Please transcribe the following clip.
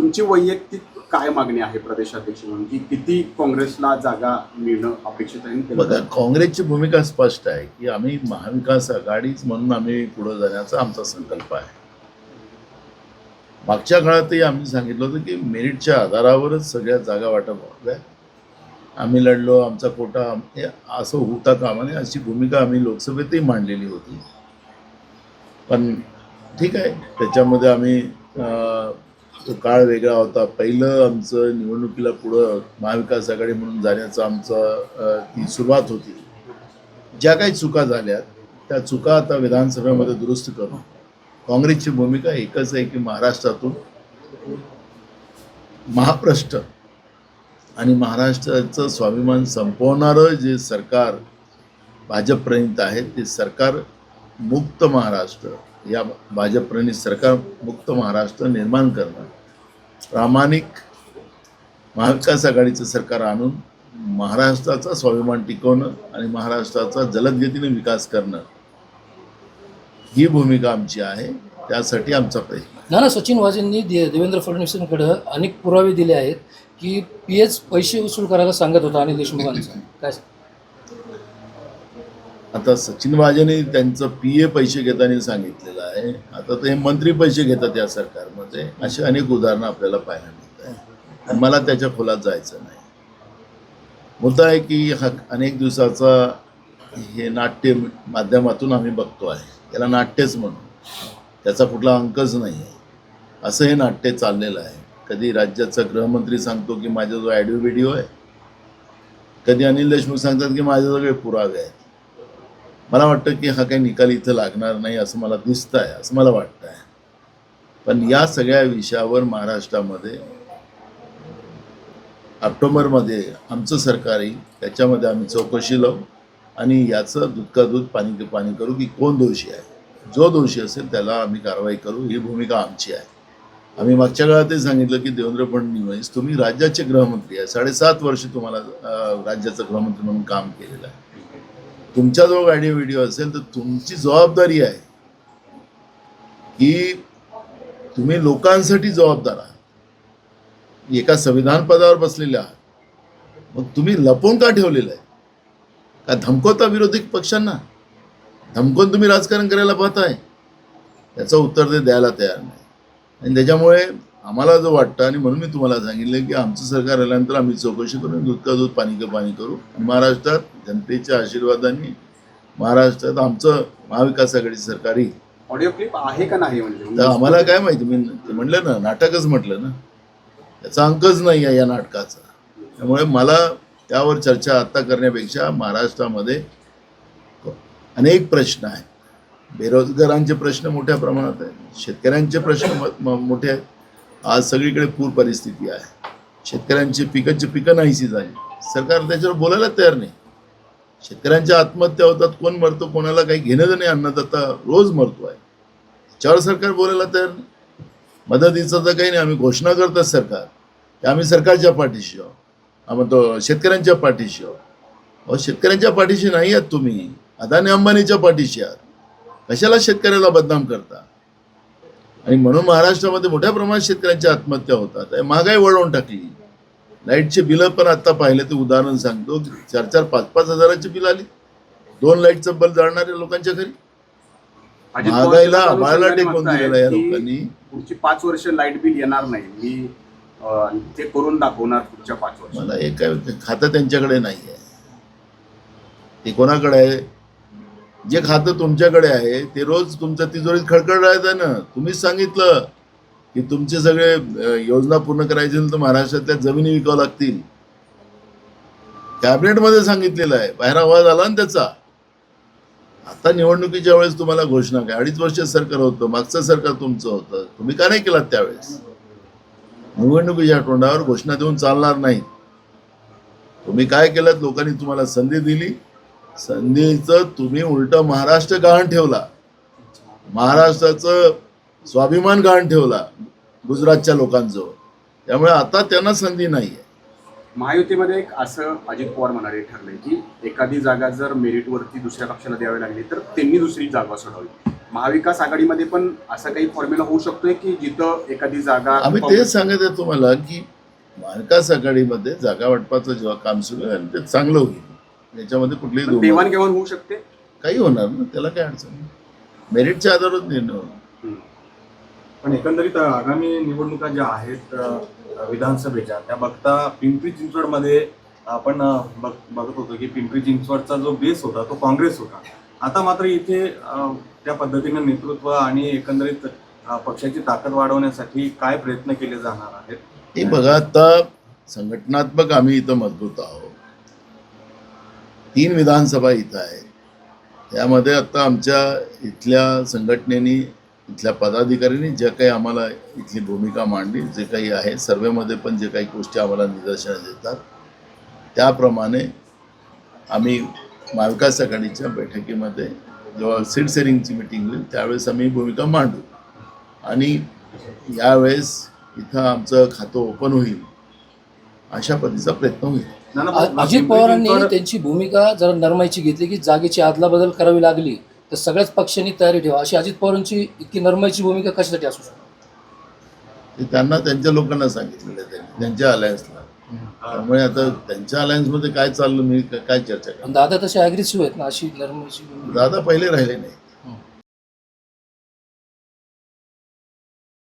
तुमची वैयक्तिक काय मागणी आहे प्रदेशाध्यक्ष म्हणून? की किती काँग्रेसला जागा मिळणं अपेक्षित आहे बघा काँग्रेसची भूमिका स्पष्ट आहे की आम्ही महाविकास आघाडीच म्हणून आम्ही पुढे जाण्याचा आमचा संकल्प आहे. मागच्या काळातही आम्ही सांगितलं होतं की मेरिटच्या आधारावरच सगळ्या जागा वाटप व्हाव्या आम्ही लढलो आमचा कोटा असं होता कामा नये अशी भूमिका आम्ही लोकसभेतही मांडलेली होती. पण ठीक आहे त्याच्यामध्ये आम्ही तो काळ वेगळा होता. पहिलं आमचं निवडणुकीला पुढं महाविकास आघाडी म्हणून जाण्याचं आमचं ती सुरुवात होती. ज्या काही चुका झाल्या त्या चुका आता विधानसभेमध्ये दुरुस्त करू काँग्रेसची भूमिका एकच आहे की महाराष्ट्रातून महाप्रष्ट आणि महाराष्ट्राचं स्वाभिमान संपवणारं जे सरकार भाजप प्रणित आहे ते सरकार मुक्त महाराष्ट्र या भाजपप्रणित सरकार मुक्त महाराष्ट्र निर्माण करणं. प्रामाणिक महाविकास आघाडीचं सरकार आणून महाराष्ट्राचा स्वाभिमान टिकवणं आणि महाराष्ट्राचा जलदगतीने विकास करणं ही भूमिका आमची आहे. त्यासाठी आमचा प्रयत्न. ना सचिन वाजेंनी देवेंद्र फडणवीसांकडे अनेक पुरावे दिले आहेत की पी एच पैसे वसूल करायला सांगत होता अनिल देशमुखांचा. काय आता सचिन वाजेने त्यांचं पी ए पैसे घेताना सांगितलेलं आहे. आता ते मंत्री पैसे घेतात या सरकारमध्ये. अशी अनेक उदाहरणं आपल्याला पाहायला मिळत आहे मला त्याच्या खोलात जायचं नाही. मुद्दा आहे की हा अनेक दिवसाचा हे नाट्य माध्यमातून आम्ही बघतो आहे. याला नाट्यच म्हणू त्याचा कुठला अंकच नाही आहे. असं हे नाट्य चाललेलं आहे. कधी राज्याचा गृहमंत्री सांगतो की माझ्याजवळ ॲडिओ व्हिडिओ आहे. कधी अनिल देशमुख सांगतात की माझ्याजवळ पुरावे आहेत. मला वाटतं की हा काही निकाल इथं लागणार नाही असं मला दिसतं आहे असं मला वाटतं आहे पण या सगळ्या विषयावर महाराष्ट्रामध्ये ऑक्टोबरमध्ये आमचं सरकार येईल त्याच्यामध्ये आम्ही चौकशी लावू आणि याचं दूध का दूध पाणी पाणी करू की कोण दोषी आहे. जो दोषी असेल त्याला आम्ही कारवाई करू ही भूमिका आमची आहे. आम्ही मागच्या काळातही सांगितलं की देवेंद्र फडणवीस तुम्ही राज्याचे गृहमंत्री आहे. साडेसात वर्ष तुम्हाला राज्याचं गृहमंत्री म्हणून काम केलेलं आहे. तुमच्याजवळ गाडी व्हिडिओ असेल तर तुमची जबाबदारी आहे की तुम्ही लोकांसाठी जबाबदार आहात. एका संविधान पदावर बसलेले आहात. मग तुम्ही लपवून का ठेवलेलं आहे? का धमकवता विरोधी पक्षांना? धमकवून तुम्ही राजकारण करायला पाहताय? त्याचं उत्तर ते द्यायला तयार नाही. आणि त्याच्यामुळे आम्हाला जो वाटतं आणि म्हणून मी तुम्हाला सांगितलं की आमचं सरकार आल्यानंतर आम्ही चौकशी करून दूध का दूध पाणी का पाणी करू. आणि महाराष्ट्रात जनतेच्या आशीर्वादाने महाराष्ट्रात आमचं महाविकास आघाडीचं सरकार येईल. ऑडिओ क्लिप आहे का नाही तर म्हणजे आम्हाला काय माहिती मी म्हणलं ना नाटकच म्हटलं ना. त्याचा अंकच नाही आहे या नाटकाचा. त्यामुळे मला त्यावर चर्चा आत्ता करण्यापेक्षा महाराष्ट्रामध्ये अनेक प्रश्न आहेत. बेरोजगारांचे प्रश्न मोठ्या प्रमाणात आहेत. शेतकऱ्यांचे प्रश्न मोठे आहेत. आज सगळीकडे पूर परिस्थिती आहे. शेतकऱ्यांची पिकांची पिकं नाहीशी झाली. सरकार त्याच्यावर बोलायला तयार नाही. शेतकऱ्यांच्या आत्महत्या होतात कोण मरतो कोणाला काही घेणं नाही नाही अन्नदाता रोज मरतो आहे. त्याच्यावर सरकार बोलायला तयार नाही. मदतीचं तर काही नाही आम्ही घोषणा करतात सरकार. की आम्ही सरकारच्या पाठीशी आहोत. आम्ही तो शेतकऱ्यांच्या पाठीशी आहोत. अहो शेतकऱ्यांच्या पाठीशी नाही आहात तुम्ही. अदानी अंबानीच्या पाठीशी आहात. कशाला शेतकऱ्याला बदनाम करता? आणि म्हणून महाराष्ट्रामध्ये मोठ्या प्रमाणात शेतकऱ्यांच्या आत्महत्या होतात. महागाई वळवून टाकली. लाईटचे बिलं पण आता पाहिलं ते उदाहरण सांगतो. चार चार पाच पाच हजाराची बिल आली. दोन लाईटचं बल जाळणाऱ्या लोकांच्या घरी. महागाईला टेकून म्हणतायत दिलेलं या लोकांनी. पुढची पाच वर्ष लाइट बिल येणार नाही. मी ते करून दाखवणार पुढच्या पाच वर्ष. मला एक काय खातं त्यांच्याकडे नाही आहे ते कोणाकडे आहे? जे खातं तुमच्याकडे आहे ते रोज तुमच्या तिजोरीत खडखड राहत ना. तुम्हीच सांगितलं की तुमचे सगळे योजना पूर्ण करायची तर महाराष्ट्रातल्या जमिनी विकावं लागतील. कॅबिनेटमध्ये सांगितलेलं आहे. बाहेर आवाज आला ना त्याचा. आता निवडणुकीच्या वेळेस तुम्हाला घोषणा काय? अडीच वर्ष सरकार होतं मागचं सरकार तुमचं होतं. तुम्ही का नाही केलात त्यावेळेस? निवडणुकीच्या तोंडावर घोषणा देऊन चालणार नाही तुम्ही काय केलं लोकांनी तुम्हाला संधी दिली. संधीचं तुम्ही उलट महाराष्ट्र गहाण ठेवला. महाराष्ट्राचं स्वाभिमान गहाण ठेवला गुजरातच्या लोकांजवळ. त्यामुळे आता त्यांना संधी नाही आहे महायुतीमध्ये एक असं अजित पवार म्हणाले ठरलंय की एखादी जागा जर मेरिटवरती दुसऱ्या पक्षाला द्यावी लागली तर त्यांनी दुसरी जागा सोडावी. महाविकास आघाडीमध्ये पण असा काही फॉर्म्युला होऊ शकतोय की जिथं एखादी जागा आम्ही तेच सांगत आहे तुम्हाला की महाविकास आघाडीमध्ये जागा वाटपाचं जेव्हा काम सुरू आहे ते चांगलं होईल. याच्यामध्ये कुठलीही देवाणघेवाण होऊ शकते? काही होणार ना त्याला काय अडचण नाही. मेरिटच्या आधारावर निर्णय होणार. पण एकंदरीत आगामी निवडणुका ज्या आहेत विधानसभेच्या त्या बघता पिंपरी चिंचवडमध्ये आपण बघत होतो की पिंपरी चिंचवडचा जो बेस होता तो काँग्रेस होता. आता मात्र इथे त्या पद्धतीनं नेतृत्व आणि एकंदरीत पक्षाची ताकद वाढवण्यासाठी काय प्रयत्न केले जाणार आहेत? हे बघा आता संघटनात्मक आम्ही इथं मजबूत आहोत. तीन विधानसभा इथं आहे त्यामध्ये आत्ता आमच्या इथल्या संघटनेनी इथल्या पदाधिकाऱ्यांनी ज्या काही आम्हाला इथली भूमिका मांडली जे काही आहे सर्वेमध्ये पण जे काही गोष्टी आम्हाला निदर्शनास येतात त्याप्रमाणे आम्ही महाविकास आघाडीच्या बैठकीमध्ये जेव्हा सीट सेरिंगची मिटिंग होईल त्यावेळेस आम्ही भूमिका मांडू. आणि यावेळेस इथं आमचं खातं ओपन होईल अशा पद्धतीचा प्रयत्न होईल. अजित पवारांनी त्यांची भूमिका जरा नरमाईची घेतली की जागेची अदलाबदल करावी लागली तर सगळ्याच पक्षांनी तयारी ठेवा. अशी अजित पवारांची इतकी नरमाईची भूमिका कशासाठी असू शकते? ते त्यांना त्यांच्या लोकांना सांगितलेलं आहे त्यांच्या अलायन्सला त्यामुळे आता त्यांच्या अलायन्समध्ये काय चाललं मी काय चर्चा दादा तसे अग्रेसिव्ह आहेत ना अशी नरमाईची दादा पहिले राहिले नाही.